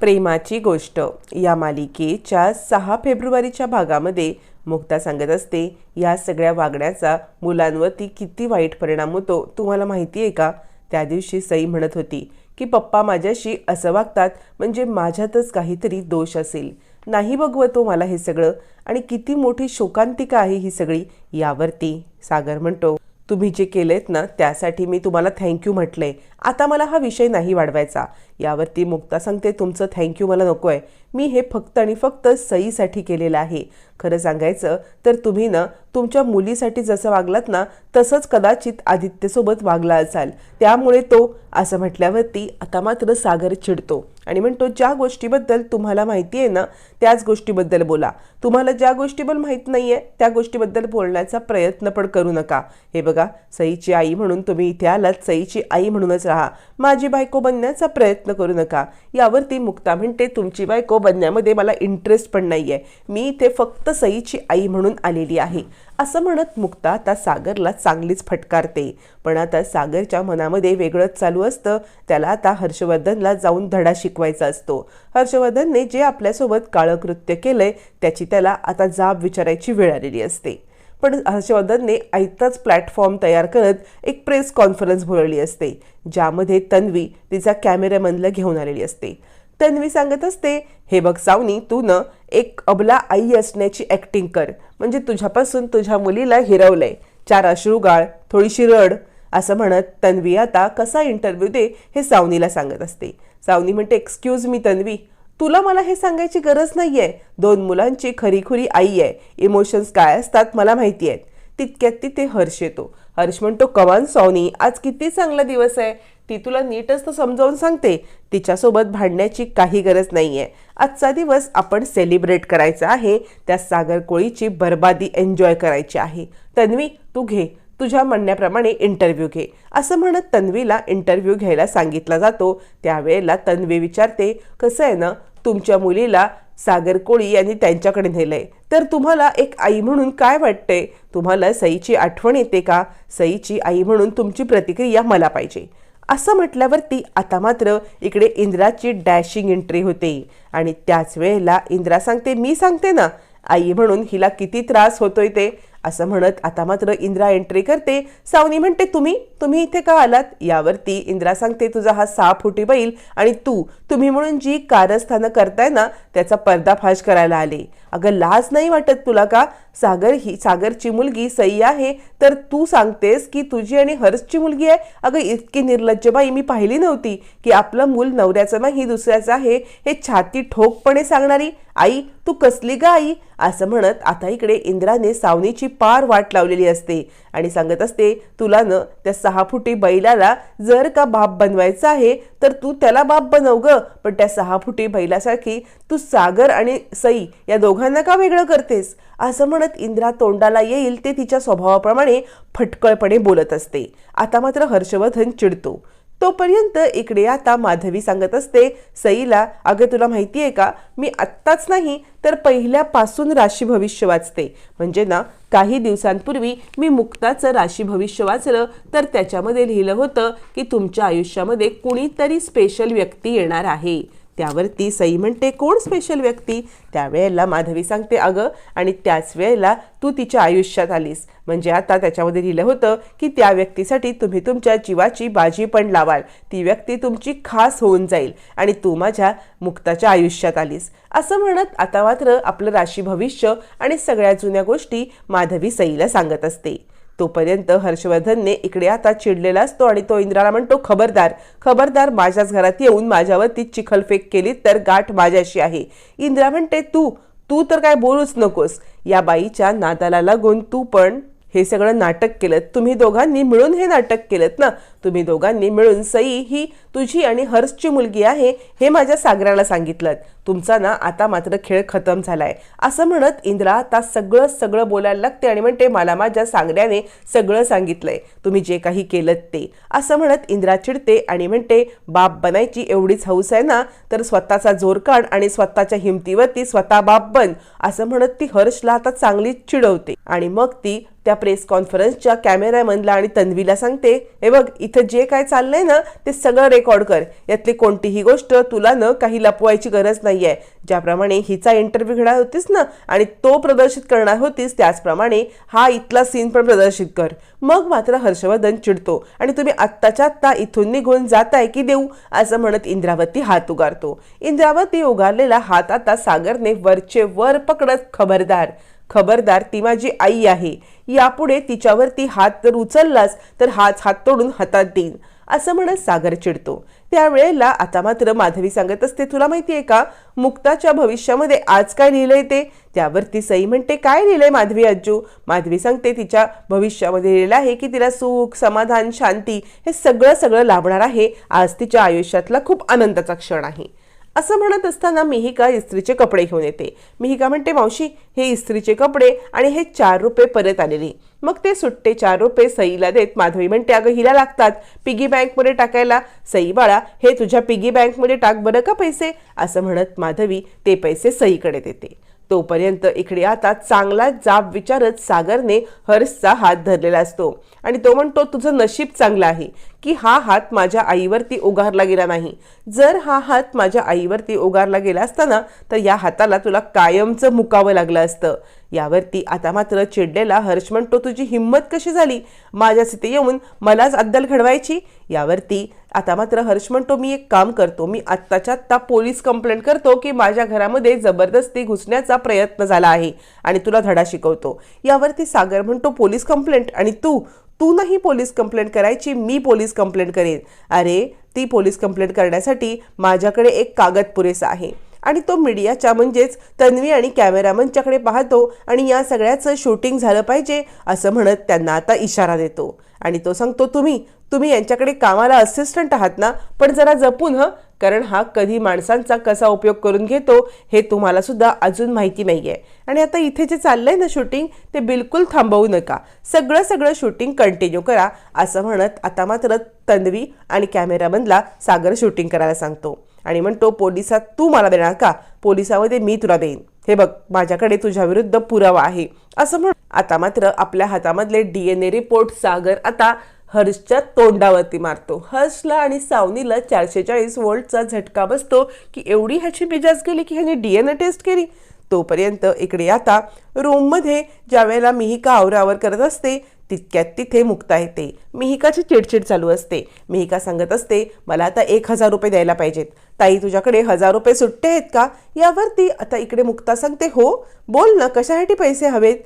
प्रेमाची गोष्ट. या मालिकेच्या सहा फेब्रुवारीच्या भागामध्ये मुक्ता सांगत असते या सगळ्या वागण्याचा मुलांवरती किती वाईट परिणाम होतो तुम्हाला माहिती आहे का? त्या दिवशी सई म्हणत होती की पप्पा माझ्याशी असं वागतात म्हणजे माझ्यातच काहीतरी दोष असेल. नाही बघवतो हो मला हे सगळं आणि किती मोठी शोकांतिका आहे ही सगळी यावरती सागर म्हणतो. तुम्ही जे केलेत ना त्यासाठी मी तुम्हाला थँक्यू म्हटले. आता मला हा विषय नाही वाढवायचा. यावरती मुक्ता सांगते तुमचं थँक्यू मला नको आहे मी हे फक्त आणि फक्त सईसाठी केलेलं आहे. खरं सांगायचं तर तुम्ही ना तुमच्या मुलीसाठी जसं वागलात ना तसंच कदाचित आदित्यसोबत वागला असाल. त्यामुळे तो असं म्हटल्यावरती आता मात्र सागर चिडतो. आणि म्हणतो ज्या गोष्टीबद्दल तुम्हाला माहिती आहे ना त्याच गोष्टीबद्दल बोला. तुम्हाला ज्या गोष्टीबद्दल माहीत नाही आहे त्या गोष्टीबद्दल बोलण्याचा प्रयत्न पण करू नका. हे बघा सईची आई म्हणून तुम्ही इथे आलात सईची आई म्हणूनच राहा. माझी बायको बनण्याचा प्रयत्न करू नका. यावरती मुक्ता म्हणते तुमची बायको बनण्यामध्ये मला इंटरेस्ट पण नाही आहे मी इथे फक्त सईची आई म्हणून आलेली आहे. असं म्हणत मुक्ता आता सागरला चांगलीच फटकारते. पण आता सागरच्या मनामध्ये वेगळंच चालू असतं. त्याला आता हर्षवर्धनला जाऊन धडा शिकवायचा असतो. हर्षवर्धनने जे आपल्यासोबत काळकृत्य केलंय त्याची त्याला आता जाब विचारायची वेळ आलेली असते. पण हर्षवर्धनने आयताच प्लॅटफॉर्म तयार करत एक प्रेस कॉन्फरन्स बोलवली असते ज्यामध्ये तन्वी तिचा कॅमेरामनला घेऊन आलेली असते. तन्वी सांगत असते हे बघ सावनी तू न एक अबला आई असण्याची ॲक्टिंग कर. म्हणजे तुझ्यापासून तुझ्या मुलीला हिरवलंय. चार अश्रुगाळ थोडीशी रड असं म्हणत तन्वी आता कसा इंटरव्ह्यू दे हे सावनीला सांगत असते. सावनी म्हणते एक्सक्यूज मी तन्वी. तुला मला हे सांगायची गरज नाहीये. दोन मुलांची खरीखुरी आई आहे. इमोशन्स काय असतात मला माहिती आहेत. तितक्यात तिथे हर्ष येतो. हर्ष म्हणतो कमान सौनी आज किती चांगला दिवस आहे. ती तुला नीटच तर समजावून सांगते. तिच्यासोबत भांडण्याची काही गरज नाहीये. आजचा दिवस आपण सेलिब्रेट करायचा आहे. त्या सागर कोळीची बर्बादी एन्जॉय करायची आहे. तन्वी तू घे. तुझ्या म्हणण्याप्रमाणे इंटरव्ह्यू घे. असं म्हणत तन्वीला इंटरव्ह्यू घ्यायला सांगितला जातो. त्यावेळेला तन्वी विचारते कसं आहे ना तुमच्या मुलीला सागर कोळी यांनी त्यांच्याकडे नेलंय. तर तुम्हाला एक आई म्हणून काय वाटतंय? तुम्हाला सईची आठवण येते का? सईची आई म्हणून तुमची प्रतिक्रिया मला पाहिजे. असं म्हटल्यावरती आता मात्र इकडे इंद्राची डॅशिंग एंट्री होते. आणि त्याच वेळेला इंद्रा सांगते मी सांगते ना आई म्हणून हिला किती त्रास होतोय ते. असं म्हणत आता मात्र इंद्रा एंट्री करते. सावनी म्हणते तुम्ही? तुम्ही इथे का आलात? यावरती इंद्रा सांगते तुझा हा सहा फुटी बैल आणि तू तुम्ही म्हणून जी कारस्थानं करताय ना त्याचा पर्दाफाश करायला आले. अगं लाज नाही वाटत तुला का? सागर ही सागरची मुलगी सई आहे तर तू सांगतेस की तुझी आणि हर्षची मुलगी आहे. अगं इतकी निर्लज्ज बाई मी पाहिली नव्हती की आपलं मूल नवऱ्याचं नाही दुसऱ्याचं आहे हे छाती ठोकपणे सांगणारी. आई तू कसली गं आई? असं म्हणत आता इकडे इंद्राने सावनीची पार वाट लावलेली असते आणि सांगत असते तुला न त्या सहा फुटी बैलाला जर का बाप बनवायचा आहे तर तू त्याला बाप बनव ग. पण त्या सहा फुटी बैलासारखी तू सागर आणि सई या दोघांना का वेगळं करतेस? असं म्हणत इंद्रा तोंडाला येईल ते तिच्या स्वभावाप्रमाणे फटकळपणे बोलत असते. आता मात्र हर्षवर्धन चिडतो. तोपर्यंत इकडे आता माधवी सांगत असते सईला अगं तुला माहिती आहे का? मी आत्ताच नाही तर पहिल्यापासून राशी भविष्य वाचते. म्हणजे ना काही दिवसांपूर्वी मी मुक्ताचं राशी भविष्य वाचलं तर त्याच्यामध्ये लिहिलं होतं की तुमच्या आयुष्यामध्ये कुणीतरी स्पेशल व्यक्ती येणार आहे. त्यावरती सई म्हणते कोण स्पेशल व्यक्ती? त्यावेळेला माधवी सांगते अगं आणि त्याच वेळेला तू तिच्या आयुष्यात आलीस. म्हणजे आता त्याच्यामध्ये लिहिलं होतं की त्या व्यक्तीसाठी तुम्ही तुमच्या जीवाची बाजी पण लावाल. ती व्यक्ती तुमची खास होऊन जाईल आणि तू माझ्या मुक्ताच्या आयुष्यात आलीस. असं म्हणत आता मात्र आपलं राशी भविष्य आणि सगळ्या जुन्या गोष्टी माधवी सईला सांगत असते. तोपर्यंत हर्षवर्धनने इकडे आता चिडलेला असतो आणि तो इंद्राला म्हणतो खबरदार खबरदार माझ्याच घरात येऊन माझ्यावरती चिखलफेक केली तर गाठ माझ्याशी आहे. इंद्रा म्हणते तू तू तर काय बोलूच नकोस. या बाईच्या नादाला लागून तू पण हे सगळं नाटक केलं. तुम्ही दोघांनी मिळून हे नाटक केलं ना? तुम्ही दोघांनी मिळून सई ही तुझी आणि हर्षची मुलगी आहे हे माझ्या सागराला सांगितलं तुमचा ना आता मात्र खेळ खतम झालाय. असं म्हणत इंद्रा आता सगळं सगळं बोलायला लागते आणि म्हणते मला माझ्या सांगण्याने सगळं सांगितलंय. तुम्ही जे काही केलं ते. असं म्हणत इंद्रा चिडते आणि म्हणते बाप बनायची एवढीच हौस आहे ना? तर स्वतःचा जोर काढ आणि स्वतःच्या हिमतीवरती स्वतः बाप बन. असं म्हणत ती हर्षला आता चांगलीच चिडवते. आणि मग ती त्या प्रेस कॉन्फरन्सच्या कॅमेरामनला आणि तन्वीला सांगते हे बघ इथं जे काय चाललंय ना ते सगळं रेकॉर्ड कर. यातली कोणतीही गोष्ट तुला न काही लपवायची गरज नाहीये. ज्याप्रमाणे हिचा इंटरव्ह्यू घेणार होतीस ना आणि तो प्रदर्शित करणार होतीस त्याचप्रमाणे हा इथला सीन पण प्रदर्शित कर. मग मात्र हर्षवर्धन चिडतो आणि तुम्ही आत्ताच्या आत्ता इथून निघून जाताय की देऊ? असं म्हणत इंद्रावती हात उगारतो. इंद्रावती उगारलेला हात आता सागरने वरचे वर पकडत खबरदार. खबरदार ती माझी आई आहे. यापुढे तिच्यावरती हात जर उचललास तर हाच हात तोडून हातात देईन असं म्हणत सागर चिडतो. त्यावेळेला आता मात्र माधवी सांगत असते तुला माहितीये का? मुक्ताच्या भविष्यामध्ये आज काय लिहिलंय ते? त्यावरती सई म्हणते काय लिहिलंय माधवी आजू माधवी सांगते तिच्या भविष्यामध्ये लिहिलं आहे की तिला सुख समाधान शांती हे सगळं सगळं लाभणार आहे. आज तिच्या आयुष्यातला खूप आनंदाचा क्षण आहे. असं म्हणत असताना मिहिका इस्त्रीचे कपडे घेऊन येते. मिहिका म्हणते मावशी हे इस्त्रीचे कपडे आणि हे चार रुपये परत आलेले. मग ते सुट्टे चार रुपये सईला देत माधवी म्हणते अगं हिला लागतात. पिगी बँकमध्ये टाकायला. सई बाळा हे तुझ्या पिगी बँकमध्ये टाक बरं का पैसे? असं म्हणत माधवी ते पैसे सईकडे देते. तोपर्यंत इकडे आता चांगला जाब विचारत सागरने हर्षचा हात धरलेला असतो आणि तो म्हणतो तुझं नशीब चांगलं आहे. की हा हात माझ्या आईवरती उगारला गेला नाही. जर हा हात माझ्या आईवरती ओघारला गेला असताना तर या हाताला तुला कायमचं मुकावं लागलं असतं. यावरती आता मात्र चिडलेला हर्ष म्हणतो तुझी हिंमत कशी झाली? माझ्या स्थिती येऊन मलाच अद्दल घडवायची? यावरती आता मात्र हर्ष म्हणतो मी एक काम करतो. मी आत्ताच्या आत्ता पोलीस कंप्लेंट करतो की माझ्या घरामध्ये जबरदस्ती घुसण्याचा प्रयत्न झाला आहे आणि तुला धडा शिकवतो. यावरती सागर म्हणतो पोलीस कंप्लेंट आणि तू तू नाही पोलीस कंप्लेंट करायची मी पोलीस कंप्लेंट करेन. अरे ती पोलीस कंप्लेंट करण्यासाठी माझ्याकडे एक कागद पुरेसा आहे. आणि तो मीडियाच्या म्हणजेच तन्वी आणि कॅमेरामनच्याकडे पाहतो आणि या सगळ्याचं शूटिंग झालं पाहिजे असं म्हणत त्यांना आता इशारा देतो. आणि तो सांगतो तुम्ही तुम्ही यांच्याकडे कामाला असिस्टंट आहात ना? पण जरा जपून हं. कारण हा कधी माणसांचा कसा उपयोग करून घेतो हे तुम्हाला सुद्धा अजून माहिती नाही आहे आणि आता इथे जे चाललंय ना शूटिंग ते बिलकुल थांबवू नका. सगळं सगळं शूटिंग कंटिन्यू करा असं म्हणत आता मात्र तन्वी आणि कॅमेरामनला सागर शूटिंग करायला सांगतो. आणि म्हणतो पोलिसात तू मला देणार का? पोलिसामध्ये मी तुला देईन. हे बघ माझ्याकडे तुझ्या विरुद्ध पुरावा आहे. असं म्हण आता मात्र आपल्या हातामधले D N A report Sagar आता हर्षच्या तोंडावरती मारतो. हर्षला आणि सावनीला चारशे चाळीस वोल्टचा झटका बसतो की एवढी ह्याची मिजाज गेली की ह्याने डी एन ए टेस्ट केली. तोपर्यंत इकडे आता रूममध्ये ज्या वेळेला मिहिका आवरावर करत असते तितक्यात तिथे मुक्ता येते. मिहिकाची चिडचिड चालू असते. मिहिका सांगत असते मला आता एक हजार रुपये द्यायला पाहिजेत. ताई तुझ्याकडे हजार रुपये सुट्टे आहेत का? यावरती आता इकडे मुक्ता सांगते हो बोल ना कशासाठी पैसे हवेत?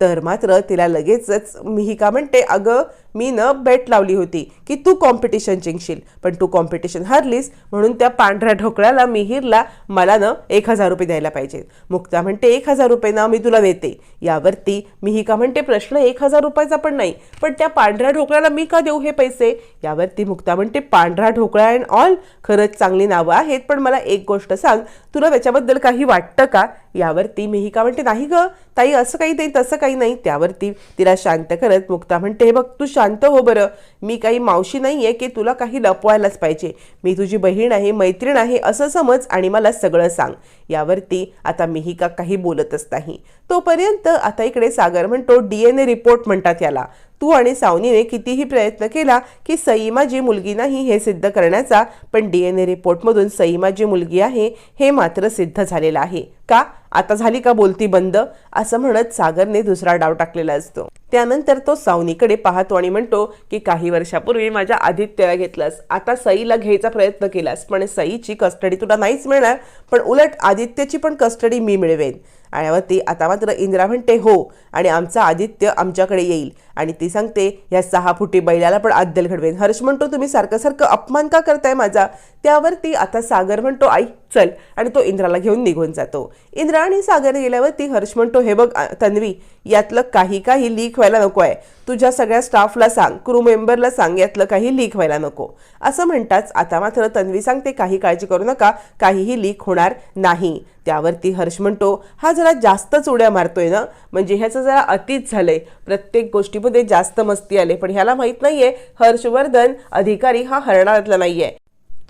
तर मात्र तिला लगेचच मी ही का म्हणते अगं मी न बेट लावली होती की तू कॉम्पिटिशन जिंकशील. पण तू कॉम्पिटिशन हारलीस म्हणून त्या पांढऱ्या ढोकळ्याला मिहीरला मला न एक हजार रुपये द्यायला पाहिजेत. मुक्ता म्हणते एक हजार रुपये ना मी तुला देते. यावरती मिहिका म्हणते प्रश्न एक हजार रुपयाचा पण नाही पण त्या पांढऱ्या ढोकळ्याला मी का देऊ हे पैसे? यावरती मुक्ता म्हणते पांढरा ढोकळा अँड ऑल खरंच चांगली नावं आहेत पण मला एक गोष्ट सांग तुला त्याच्याबद्दल काही वाटतं का? यावरती मिहिका म्हणते नाही ग ताई असं काही नाही तसं काही नाही. त्यावरती तिला शांत करत मुक्ता म्हणते हे बघ तू शांत हो बरं. मी काही मावशी नाही आहे की तुला काही लपवायलाच पाहिजे. मी तुझी बहीण आहे मैत्रीण आहे असं समज आणि मला सगळं सांग. यावरती आता मीही का काही बोलतच नाही. तोपर्यंत आता इकडे सागर म्हणतो डी एन ए रिपोर्ट म्हणतात याला. तू आणि सावनीने कितीही प्रयत्न केला की सई माझी मुलगी नाही हे सिद्ध करण्याचा पण डी एन ए रिपोर्टमधून सई माझी मुलगी आहे हे मात्र सिद्ध झालेलं आहे. का? आता झाली का बोलती बंद? असं म्हणत सागरने दुसरा डाव टाकलेला असतो. त्यानंतर तो सावनीकडे पाहतो आणि म्हणतो की काही वर्षापूर्वी माझ्या आदित्यला घेतलंस. आता सईला घ्यायचा प्रयत्न केलास. पण सईची कस्टडी तुला नाहीच मिळणार. पण उलट आदित्यची पण कस्टडी मी मिळवेन. आणि आता मात्र इंद्रा म्हणते हो. आणि आमचा आदित्य आमच्याकडे येईल. आणि ती सांगते या सहा फुटी बैलाला पण अद्दल घडवेन. हर्ष म्हणतो तुम्ही सारखं सारखं अपमान का करताय माझा? त्यावरती आता सागर म्हणतो आई चल. आणि तो इंद्राला घेऊन निघून जातो. इंद्रा आणि सागर गेल्यावरती हर्ष म्हणतो हे बघ तन्वी यातलं काही काही लीक व्हायला नको आहे. तुझ्या सगळ्या स्टाफला सांग क्रू मेंबरला सांग यातलं काही लीक व्हायला नको. असं म्हणताच आता मात्र तन्वी सांगते काही काळजी करू नका काहीही लीक होणार नाही. त्यावरती हर्ष म्हणतो हा जरा जास्तच उड्या मारतोय ना? म्हणजे ह्याचं जरा अतीच झालंय. प्रत्येक गोष्टीमध्ये जास्त मस्ती आले पण ह्याला माहीत नाहीये हर्षवर्धन अधिकारी हा हरणारातला नाहीये.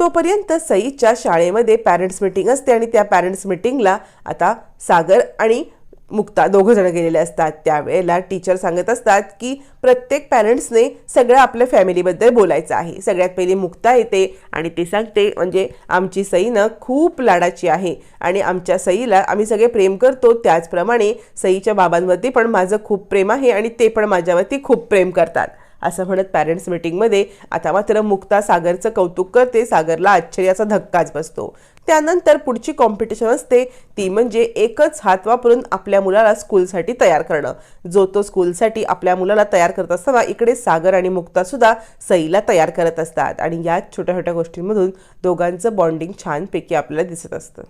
तोपर्यंत सईच्या शाळेमध्ये पॅरेंट्स मीटिंग असते आणि त्या पॅरेंट्स मीटिंगला आता सागर आणि मुक्ता दोघं जण गेलेले असतात. त्यावेळेला टीचर सांगत असतात की प्रत्येक पॅरेंट्सने सगळ्या आपल्या फॅमिलीबद्दल बोलायचं आहे. सगळ्यात पहिली मुक्ता येते आणि ती सांगते म्हणजे आमची सईनं खूप लाडाची आहे आणि आमच्या सईला आम्ही सगळे प्रेम करतो. त्याचप्रमाणे सईच्या बाबांवरती पण माझं खूप प्रेम आहे आणि ते पण माझ्यावरती खूप प्रेम करतात. असं म्हणत पॅरेंट्स मीटिंगमध्ये आता मात्र मुक्ता सागरचं कौतुक करते. सागरला आश्चर्याचा धक्काच बसतो. त्यानंतर पुढची कॉम्पिटिशन असते. ती म्हणजे एकच हात वापरून आपल्या मुलाला स्कूलसाठी तयार करणं. जो तो स्कूलसाठी आपल्या मुलाला तयार करत असताना इकडे सागर आणि मुक्ता सुद्धा सईला तयार करत असतात. आणि याच छोट्या छोट्या गोष्टींमधून दोघांचं बॉन्डिंग छानपैकी आपल्याला दिसत असतं.